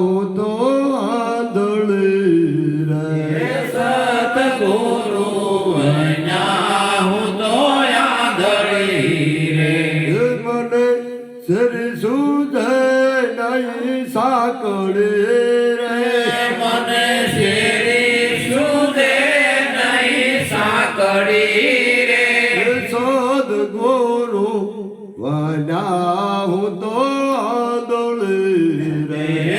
હું તો આંધળી રે સતગુરુ વન્યા હું તો આંધળી રે. મને શ્રી સુજય નહીં સાંકળી રે મને શેરી સુદે નહીં સાંકળી રે. સદગુરુ વના હું તો આંધળી રે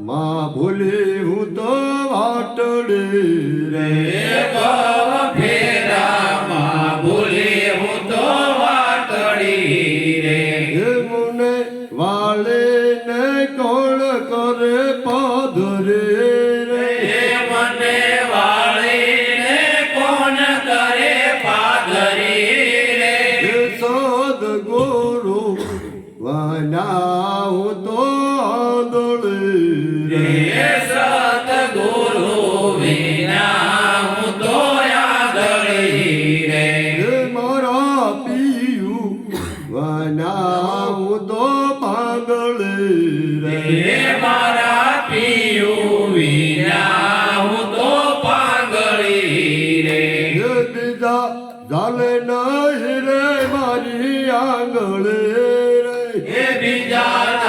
માં ભૂલી હું તો વાટડી રે ભવ ફેરામાં ભૂલી હું તો વાટડી રે ચાલે નહીં રે મારી આંગળે રે હે બીજા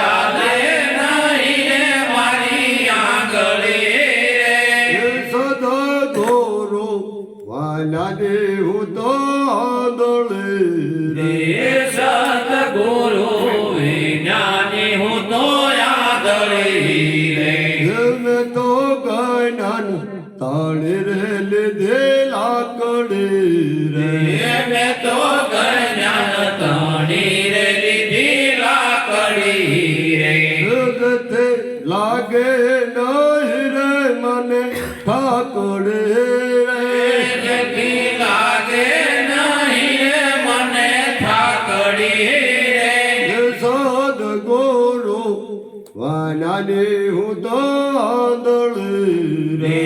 દે હું તો આંધળે રે. હે સતગુરુ વિનાની હું તો મેં તો ગણાન તાળી રે લીધે લાકડે રે. મે તો જ્ઞાન તણી રે લીધી લાકડી રે. જગતે લાગે નહીં રે મને ઠાકોડે. વાનાને હું તો આંધળી રે.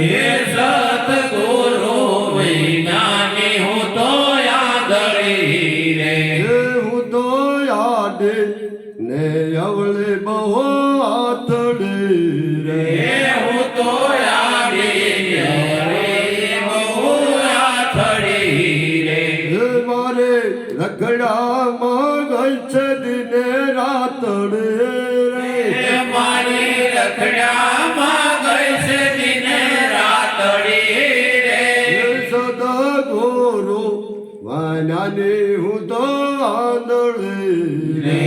સત સતગુરુ વિનાની હું તો આંધળી રે. હે તો યાદ ને અવળે બહુ આથડે રે. હું તો આડી માં ગઈ છે દિને રાતડે રે. હે મારી રખડામાં ગઈ છે દિને રાતડી રે સદા ગોરો, વાનાને હું તો આંધળી રે.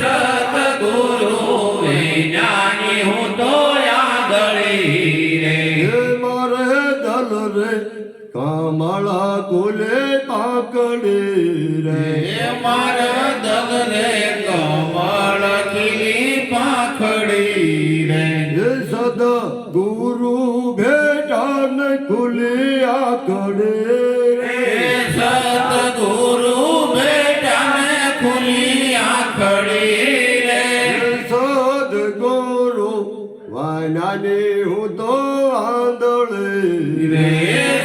સતગુરુ વિનાની હું તો આંધળી રે મારે દલ રે, કમળા કુલે પાકડે રે. મારા ગુરુ ભેટાન ખુલી આકડે હે રે સતગુરુ બેટાને ખુલી કરે રે. સદગુરુ ગુરુ વાનાને હું તો આંધળી રે.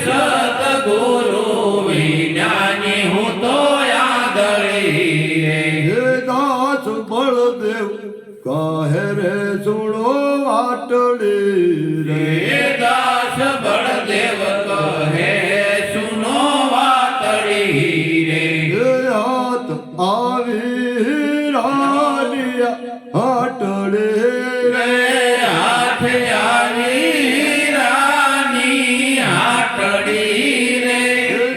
સતગુરુ વિનાની હું તો આંધળી રે. દાસ બળદેવ કહે રે સુણો વાટડી રે. રાનિયા હાટડે. રે હાથ આવી રાની હાટડી રે.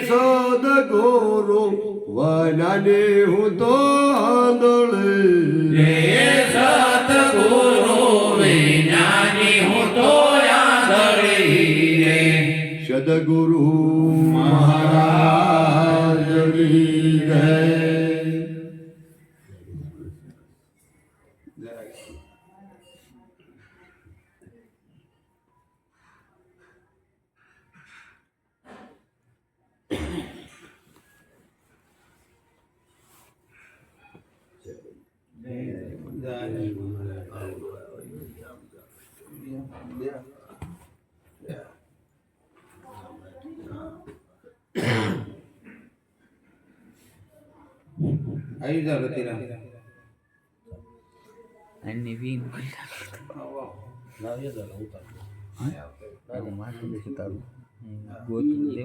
સદ ગોરો વનાને હું તો આંધળી. રે સતગુરુ વિનાની હું તો આંધળી રે. સદગુરુ મહારાજ ಐದು ಅರವತ್ತಿನ રતિરામ એની વીન